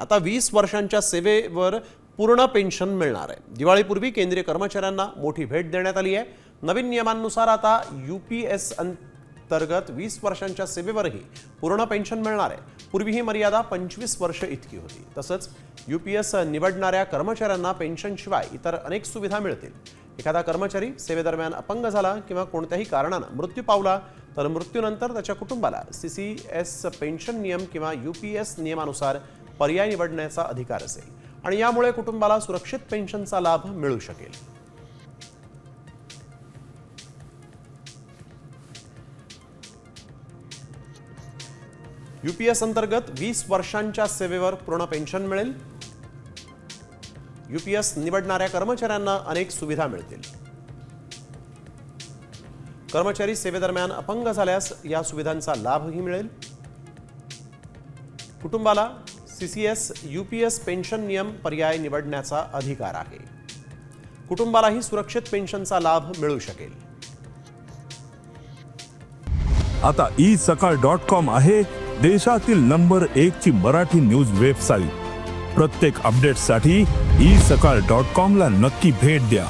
आता वीस वर्षांच्या सेवेवर पूर्ण पेन्शन मिळणार आहे. दिवाळीपूर्वी केंद्रीय कर्मचाऱ्यांना मोठी भेट देण्यात आली आहे. नवीन नियमांनुसार आता यू पी एस अंतर्गत वीस वर्षांच्या सेवेवरही पूर्ण पेन्शन मिळणार आहे. पूर्वी ही मर्यादा पंचवीस वर्ष इतकी होती. तसंच यू पी एस निवडणाऱ्या कर्मचाऱ्यांना पेन्शनशिवाय इतर अनेक सुविधा मिळतील. एखादा कर्मचारी सेवेदरम्यान अपंग झाला किंवा कोणत्याही कारणानं मृत्यू पावला तर मृत्यूनंतर त्याच्या कुटुंबाला सी सी एस पेन्शन नियम किंवा यू पी एस नियमानुसार पर्याय निवडण्याचा अधिकार असेल आणि यामुळे कुटुंबाला सुरक्षित पेन्शनचा लाभ मिळू शकेल. यूपीएस अंतर्गत वीस वर्षांच्या सेवेवर पूर्ण पेन्शन मिळेल. यूपीएस निवडणाऱ्या कर्मचाऱ्यांना अनेक सुविधा मिळतील. कर्मचारी सेवेदरम्यान अपंग झाल्यास या सुविधांचा लाभही मिळेल. कुटुंबाला C C S U P S pension नियम पर्याय निवडण्याचा अधिकार आहे. कुटुंबालाही सुरक्षित पेन्शनचा लाभ मिळू शकेल. आता ई सकाळ डॉट कॉम आहे देशातील नंबर एक ची मराठी न्यूज वेबसाईट. प्रत्येक अपडेटसाठी ई सकाळ डॉट कॉम ला नक्की भेट द्या.